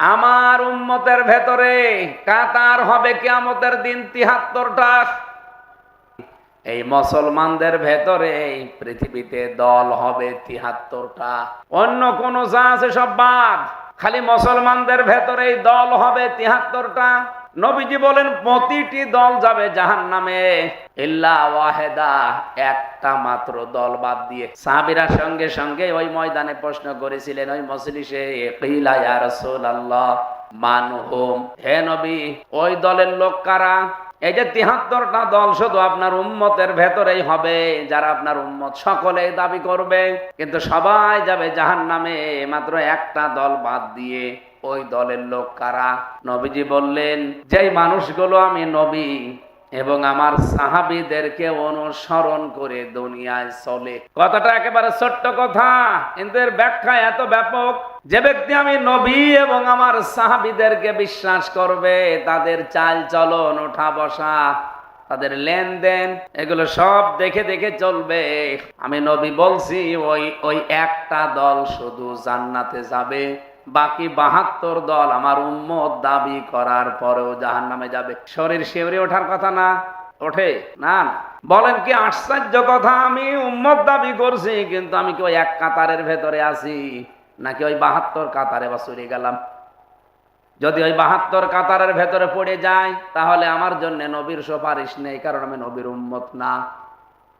আমার উম্মতের ভেতরে কাতার হবে কেমতের দিন তিহাত্তরটা। এই মুসলমানদের ভেতরে এই পৃথিবীতে দল হবে তিহাত্তরটা। অন্য কোন যা আছে সব বাদ। খালি মুসলমানদের ভেতরে এই দল হবে তিহাত্তরটা। নবীজি বলেন, প্রতিটি দল যাবে জাহান নামে ওয়াহেদা, একটা মাত্র দল বাদ দিয়ে। সাহাবিরা সঙ্গে সঙ্গে ওই ময়দানে প্রশ্ন করেছিলেন, ওই মজলিসে কিলা ইয়া রাসূলুল্লাহ, মান হুম? হে নবী, ওই দলের লোক কারা? এই যে তিহাত্তরটা দল শুধু আপনার উম্মতের ভেতরেই হবে, যারা আপনার উম্মত সকলেই দাবি করবে। কিন্তু সবাই যাবে জাহান নামে মাত্র একটা দল বাদ দিয়ে ওই দলের লোক কারা? নবীজি বললেন, যেই মানুষগুলো আমি নবী এবং আমার সাহাবিদেরকে অনুসরণ করে দুনিয়ায় চলে। কথাটা একেবারে ছোট্ট কথা, কিন্তু এর ব্যাখ্যা এত ব্যাপক যে ব্যক্তি আমি নবী এবং আমার সাহাবিদেরকে বিশ্বাস করবে, তাদের চাল চলন, ওঠা বসা, তাদের লেনদেন, এগুলো সব দেখে দেখে চলবে। আমি নবী বলছি, ওই ওই একটা দল শুধু জান্নাতে যাবে, বাকি বাহাত্তর দল আমার উম্মত দাবি করার পরেও জাহান নামে যাবে। শরীর শিউরে ওঠার কথা না, ওঠে? না না। বলেন কি, আশ্চর্য কথা, আমি উম্মত দাবি করছি, কিন্তু আমি কি ওই এক কাতারের ভেতরে আছি? নাকি ওই বাহাত্তর কাতারে বা চলে গেলাম? যদি ওই বাহাত্তর কাতারের ভেতরে পড়ে যায় তাহলে আমার জন্য নবীর সুপারিশ নেই, কারণ আমি নবীর উম্মত না।